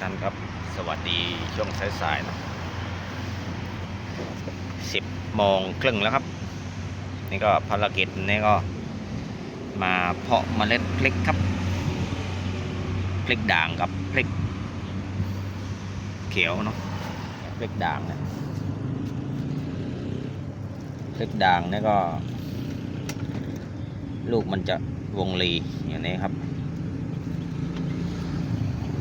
ท่านครับ สวัสดีช่วงสายๆนะสิบโมงครึ่งแล้วครับ นี่ก็ภารกิจนี่ก็ มาเพาะเมล็ดพริกครับพริกด่างกับพริก เขียวเนาะพริกด่างเนี่ยพริกด่างนี่ก็ ลูกมันจะวงรีอย่างนี้ครับ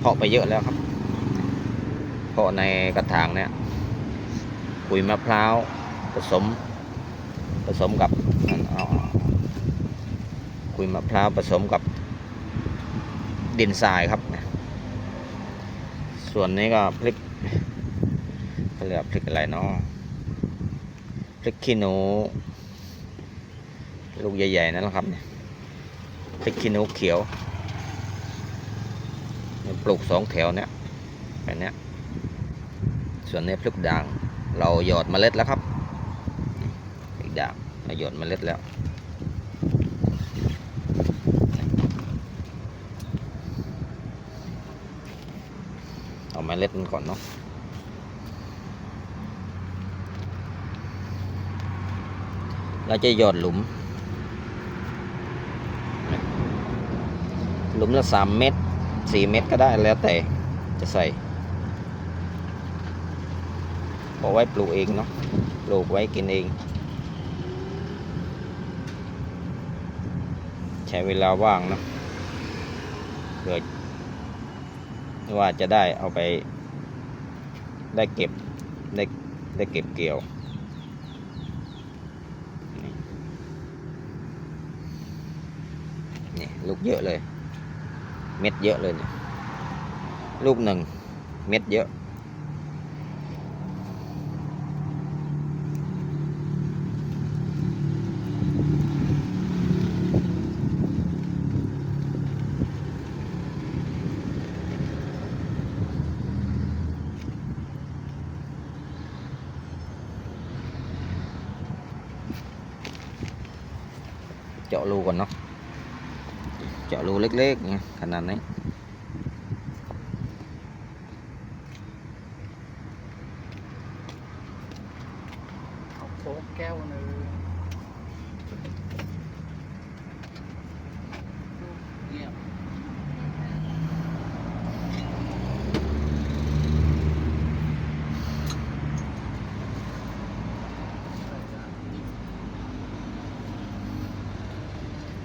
เพาะไปเยอะแล้วครับ เพาะในกระถางเนี่ยขุยมะพร้าวผสม ผสมกับเอาขุยมะพร้าวผสมกับดินทรายครับ ส่วนนี้ก็พริกเขาเรียกพริกอะไรเนาะพริกขี้หนูลูกใหญ่ๆนั่นแหละครับเนี่ยพริกขี้หนูเขียว ปลูกสองแถวเนี้ยแบบเนี้ยส่วนนี้พริกด่าง เราหยอดเมล็ดแล้วครับพริกด่างเราหยอดเมล็ดแล้วเอาเมล็ดมันก่อนเนาะเราจะหยอดหลุม หลุมละสามเม็ด สี่เม็ดก็ได้แล้วแต่จะใส่เอาไว้ปลูกเองเนาะปลูกไว้กินเอง ใช้เวลาว่างเนาะเกิดว่าจะได้เอาไป ได้เก็บได้ได้เก็บเกี่ยวนี่ลูกเยอะเลย เม็ดเยอะเลยเนี่ยลูกหนึ่งเม็ดเยอะเจาะรูก่อน เจาะรูเล็กๆไงขนาดนี้โค้กแก้วนึงเงียบ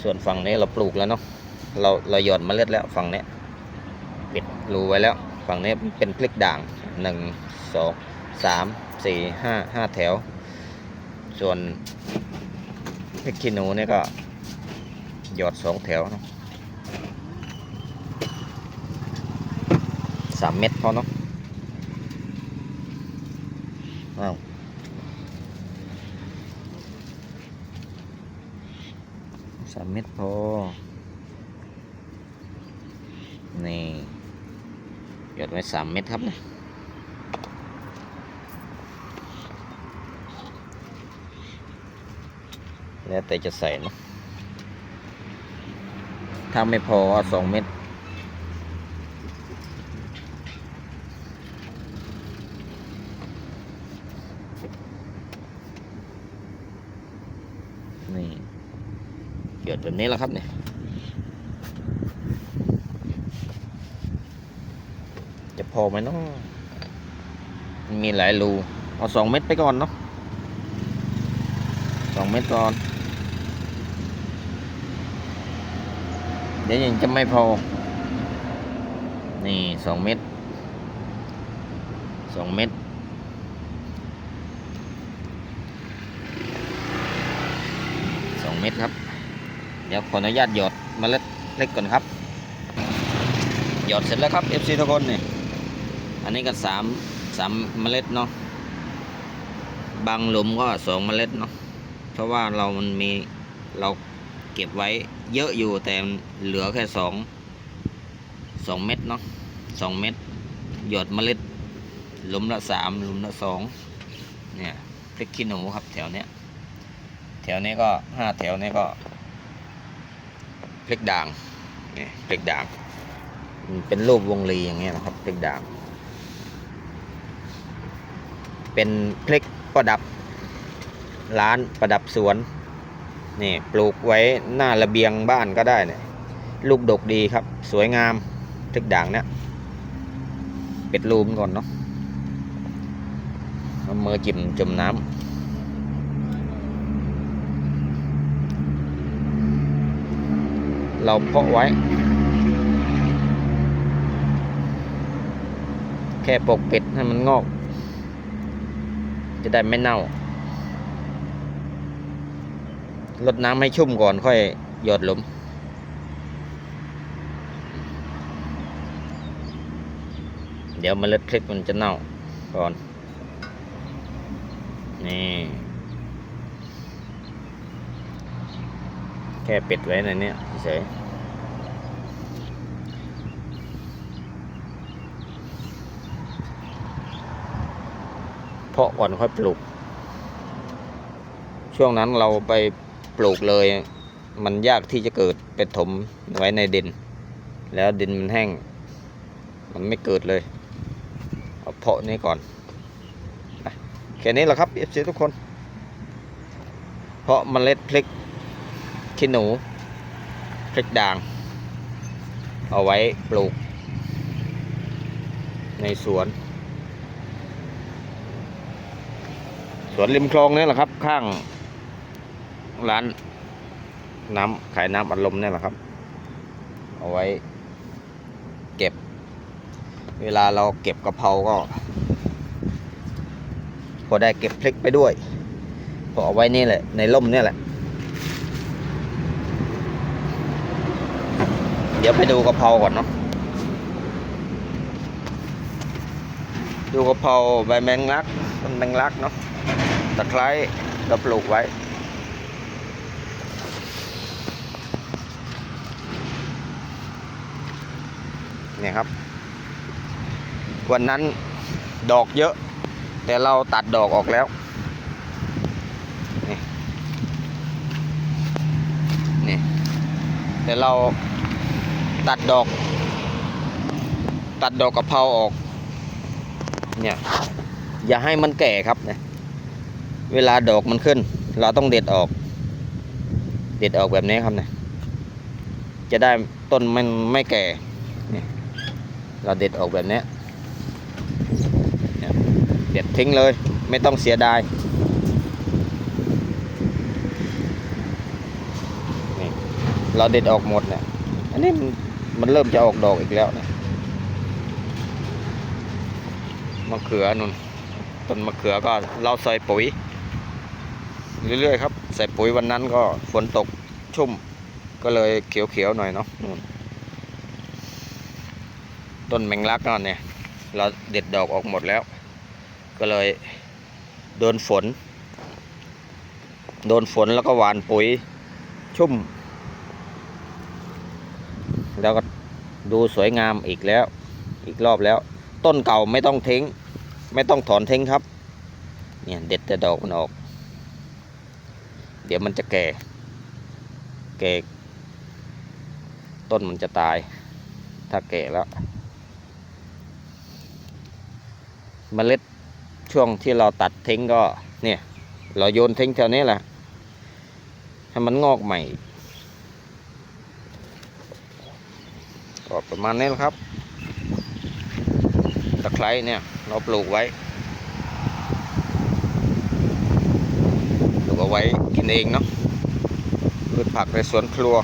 ส่วนฝั่งนี้เราปลูกแล้วเนาะ เราเราหย่อนเมล็ดแล้วฝั่งนี้ปิดรูไว้แล้ว ฝั่งนี้เป็นพลิกด่างหนึ่งสองสามสี่ห้าห้าแถว ส่วนพริกขี้หนูนี่ก็หยอดสองแถวเนาะสามเม็ดพอเนาะอ้าวสามเม็ดพอ นี่หยดไว้สามเม็ดครับนะแล้วแต่จะใส่เนะถ้าไม่พอสองเม็ดนี่หยดแบบนี้แล้วครับเนี่ย จะพอไหมเนาะมันมีหลายรูเอาสองเม็ดไปก่อนเนาะสองเม็ดก่อน เดี๋ยวยังจะไม่พอ นี่สองเม็ดสองเม็ดสองเม็ดครับ เดี๋ยวขออนุญาตหยอดเมล็ดเล็กก่อนครับ หยอดเสร็จแล้วครับ FC ทุกคนนี่ อันนี้ก็สามสามเมล็ดเนาะบางหลุมก็สองเมล็ดเนาะเพราะว่าเรามันมีเราเก็บไว้เยอะอยู่แต่เหลือแค่สองสองเม็ดเนาะสองเม็ดหยดเมล็ดหลุมละสามหลุมละสองเนี่ยพริกขี้หนูครับแถวเนี้ยแถวนี้ก็ห้าแถวนี้ก็พริกด่างเนี่ยพริกด่าง เป็นรูปวงรีอย่างเงี้ยนะครับพริกด่าง เป็นพริกประดับร้านประดับสวนนี่ปลูกไว้หน้าระเบียงบ้านก็ได้เนี่ยลูกดกดีครับ สวยงามพริกด่างเนี่ยเป็ดรูมก่อนเนาะมือจิ้มจุ่มน้ำเราเพาะไว้ แค่ปกปิดให้มันงอก จะได้ไม่เน่าลดน้ำให้ชุ่มก่อนค่อยหยดหลุม เดี๋ยวเมล็ดพริกมันจะเน่าก่อน นี่ แค่ปิดไว้ในนี้เฉยาะก่อนค่อยปลูก ช่วงนั้นเราไปปลูกเลย มันยากที่จะเกิดไปถมไว้ในดิน แล้วดินมันแห้ง มันไม่เกิดเลยเอาเพาะนี้ก่อนแค่นี้แหละครับเอฟซีทุกคน เพาะเมล็ดพริกขี้หนูพริกด่าง เอาไว้ปลูก ในสวน สวนริมคลองนี่แหละครับ ข้าง ร้าน น้ำขายน้ำอัดลมนี่แหละครับ เอาไว้ เก็บ เวลาเราเก็บกะเพราก็ พอได้เก็บพริกไปด้วยพอเอาไว้นี่แหละ ในร่มนี่แหละ เดี๋ยวไปดูกะเพราก่อนเนาะดูกะเพราใบแมงลักต้นแมงลักเนาะ ตะไคร้เราปลูกไว้ เนี่ยครับ วันนั้นดอกเยอะ แต่เราตัดดอกออกแล้วนี่นี่แต่เราตัดดอก ตัดดอกกะเพราออก เนี่ย อย่าให้มันแก่ครับเนี่ย เวลาดอกมันขึ้น เราต้องเด็ดออก เด็ดออกแบบนี้ครับเนี่ยจะได้ต้นมันไม่แก่เนี่ยเราเด็ดออกแบบนี้เด็ดทิ้งเลย ไม่ต้องเสียดายนี่เราเด็ดออกหมดเนี่ยอันนี้มันเริ่มจะออกดอกอีกแล้วเนี่ยมะเขือนุ่นต้นมะเขือก็เราใส่ปุ๋ย เรื่อยๆครับ ใส่ปุ๋ยวันนั้นก็ฝนตกชุ่ม ก็เลยเขียวๆหน่อยเนาะต้นแมงลักนั่นเนี่ย เราเด็ดดอกออกหมดแล้ว ก็เลยโดนฝน โดนฝนแล้วก็หวานปุ๋ยชุ่ม แล้วก็ดูสวยงามอีกแล้ว อีกรอบแล้ว ต้นเก่าไม่ต้องทิ้ง ไม่ต้องถอนทิ้งครับ เนี่ยเด็ดแต่ดอกมันออก เดี๋ยวมันจะแก่ แก่ ต้นมันจะตาย ถ้าแก่แล้วเมล็ดช่วงที่เราตัดทิ้งก็เนี่ยเราโยนทิ้งแถวนี้แหละให้มันงอกใหม่ก็ประมาณนี้แหละครับตะไคร้เนี่ยเราปลูกไว้ ปลูก เอาไว้กินเองเนาะพืชผักในสวนครัว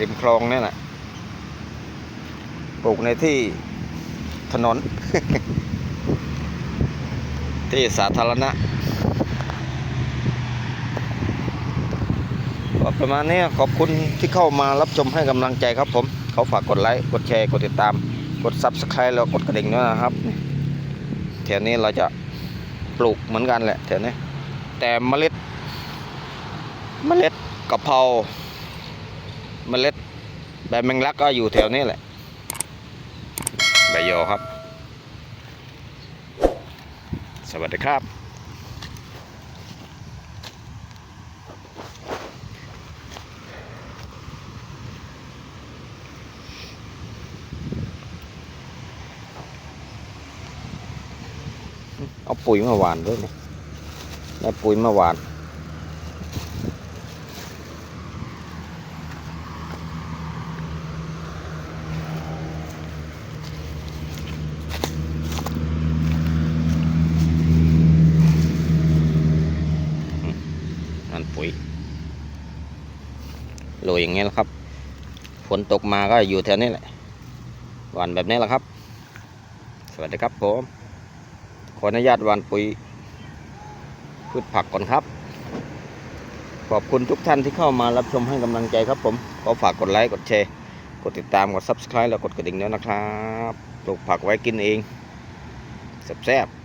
ริมคลองเนี่ยแหละปลูกในที่ถนน ที่สาธารณะก็ประมาณนี้ขอบคุณที่เข้ามารับชมให้กำลังใจครับผม เขาฝากกดไลค์ กดแชร์ กดติดตาม กด Subscribe แล้วกดกระดิ่งด้วยนะครับแถวนี้เราจะ ปลูกเหมือนกันแหละแถวนี้แต่เมล็ด เมล็ดกะเพราเมล็ดใบแมงลักก็อยู่แถวนี้แหละใบยอครับ สวัสดีครับ เอาปุ๋ยมาหวานด้วยนี่ได้ปุ๋ยมาหวานมันปุ๋ยโรยอย่างเงี้ยแหละครับฝนตกมาก็อยู่แถวนี้แหละหวานแบบนี้แหละครับ สวัสดีครับผม ขออนุญาตวานปุ๋ยพืชผักก่อนครับ ขอบคุณทุกท่านที่เข้ามารับชมให้กำลังใจครับผม ขอฝากกดไลค์กดแชร์ กดติดตามกด subscribe แล้วกดกระดิ่งด้วยนะครับ ปลูกผักไว้กินเองแซ่บ